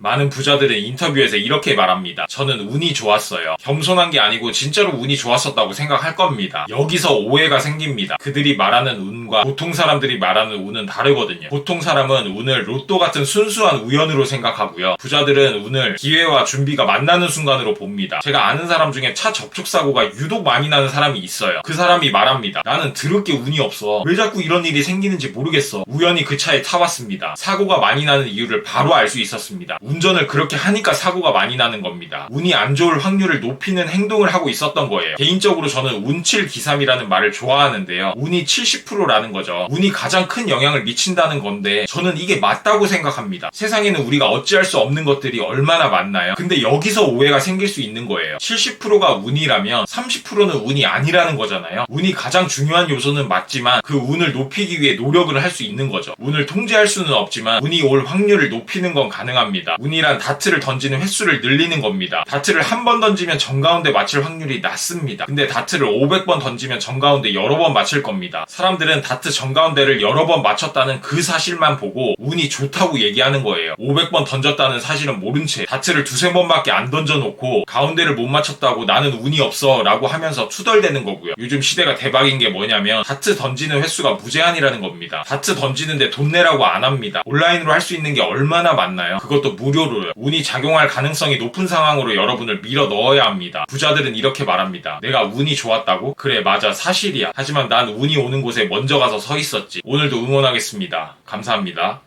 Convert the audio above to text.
많은 부자들은 인터뷰에서 이렇게 말합니다. 저는 운이 좋았어요. 겸손한 게 아니고 진짜로 운이 좋았었다고 생각할 겁니다. 여기서 오해가 생깁니다. 그들이 말하는 운과 보통 사람들이 말하는 운은 다르거든요. 보통 사람은 운을 로또 같은 순수한 우연으로 생각하고요. 부자들은 운을 기회와 준비가 만나는 순간으로 봅니다. 제가 아는 사람 중에 차 접촉 사고가 유독 많이 나는 사람이 있어요. 그 사람이 말합니다. 나는 드럽게 운이 없어. 왜 자꾸 이런 일이 생기는지 모르겠어. 우연히 그 차에 타봤습니다. 사고가 많이 나는 이유를 바로 알 수 있었습니다. 운전을 그렇게 하니까 사고가 많이 나는 겁니다. 운이 안 좋을 확률을 높이는 행동을 하고 있었던 거예요. 개인적으로 저는 운칠 기삼이라는 말을 좋아하는데요. 운이 70%라는 거죠. 운이 가장 큰 영향을 미친다는 건데 저는 이게 맞다고 생각합니다. 세상에는 우리가 어찌할 수 없는 것들이 얼마나 많나요? 근데 여기서 오해가 생길 수 있는 거예요. 70%가 운이라면 30%는 운이 아니라는 거잖아요. 운이 가장 중요한 요소는 맞지만 그 운을 높이기 위해 노력을 할 수 있는 거죠. 운을 통제할 수는 없지만 운이 올 확률을 높이는 건 가능합니다. 운이란 다트를 던지는 횟수를 늘리는 겁니다. 다트를 한 번 던지면 정가운데 맞힐 확률이 낮습니다. 근데 다트를 500번 던지면 정가운데 여러 번 맞힐 겁니다. 사람들은 다트 정가운데를 여러 번 맞췄다는 그 사실만 보고 운이 좋다고 얘기하는 거예요. 500번 던졌다는 사실은 모른 채 다트를 두세 번밖에 안 던져놓고 가운데를 못 맞췄다고 나는 운이 없어 라고 하면서 투덜대는 거고요. 요즘 시대가 대박인 게 뭐냐면 다트 던지는 횟수가 무제한이라는 겁니다. 다트 던지는데 돈 내라고 안 합니다. 온라인으로 할 수 있는 게 얼마나 많나요? 그것도 무 료로요. 운이 작용할 가능성이 높은 상황으로 여러분을 밀어 넣어야 합니다. 부자들은 이렇게 말합니다. 내가 운이 좋았다고? 그래 맞아 사실이야. 하지만 난 운이 오는 곳에 먼저 가서 서 있었지. 오늘도 응원하겠습니다. 감사합니다.